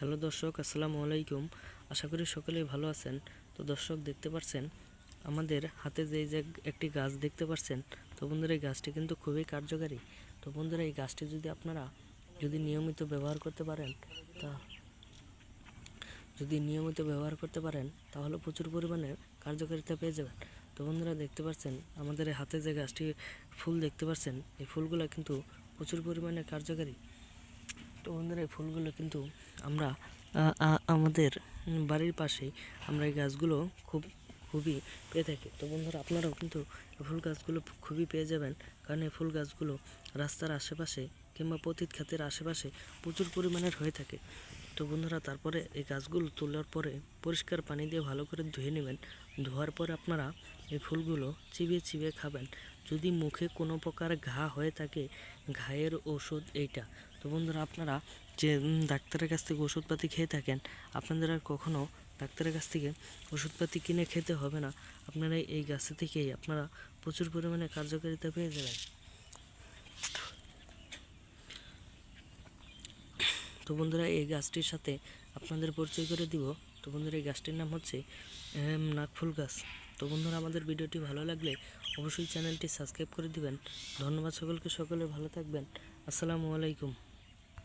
Hello দর্শক, আসসালামু আলাইকুম। আশা করি সকলেই ভালো আছেন। তো দর্শক, দেখতে পাচ্ছেন আমাদের হাতে যে যে একটি গাছ দেখতে পাচ্ছেন তো বন্ধুরা, এই গাছটি কিন্তু খুবই কার্যকারী। তো বন্ধুরা, এই গাছটি যদি আপনারা যদি নিয়মিত ব্যবহার করতে পারেন, তা যদি নিয়মিত ব্যবহার করতে পারেন, তাহলে প্রচুর পরিমাণে কার্যকারিতা পেয়ে যাবেন। তো বন্ধুরা, দেখতে পাচ্ছেন আমাদের হাতে যে গাছটি ফুল দেখতে পাচ্ছেন এই ফুলগুলো কিন্তু প্রচুর পরিমাণে কার্যকারী। তো বন্ধুরা, এই ফুলগুলো কিন্তু আমরা আমাদের বাড়ির পাশেই আমরা এই গাছগুলো খুব, খুবই পেয়ে থাকি। তো বন্ধুরা, আপনারাও কিন্তু ফুল গাছগুলো খুবই পেয়ে যাবেন। কারণ এই ফুল গাছগুলো রাস্তার আশেপাশে কিংবা পতিত খাতের আশেপাশে প্রচুর পরিমাণের হয়ে থাকে। তো বন্ধুরা, তারপরে এই গাছগুলো তোলার পরে পরিষ্কার পানি দিয়ে ভালো করে ধুয়ে নেবেন। ধোয়ার পরে আপনারা এই ফুলগুলো চিবিয়ে চিবিয়ে খাবেন। যদি মুখে কোনো প্রকার ঘা হয়ে থাকে, ঘায়ের ওষুধ এইটা। তো বন্ধুরা, আপনারা যে ডাক্তারের কাছ থেকে ওষুধপাতি খেয়ে থাকেন, আপনাদের আর কখনও ডাক্তারের কাছ থেকে ওষুধপাতি কিনে খেতে হবে না। আপনারা এই গাছ থেকেই আপনারা প্রচুর পরিমাণে কার্যকারিতা পেয়ে যাবেন। তো বন্ধুরা, এই গাছটির সাথে আপনাদের পরিচয় করে দিব। তো বন্ধুরা, এই গাছটির নাম হচ্ছে নাকফুল গাছ। তো বন্ধুরা, আমাদের ভিডিওটি ভালো লাগলে অবশ্যই চ্যানেলটি সাবস্ক্রাইব করে দিবেন। ধন্যবাদ সকলকে, সকলে ভালো থাকবেন। আসসালামু আলাইকুম।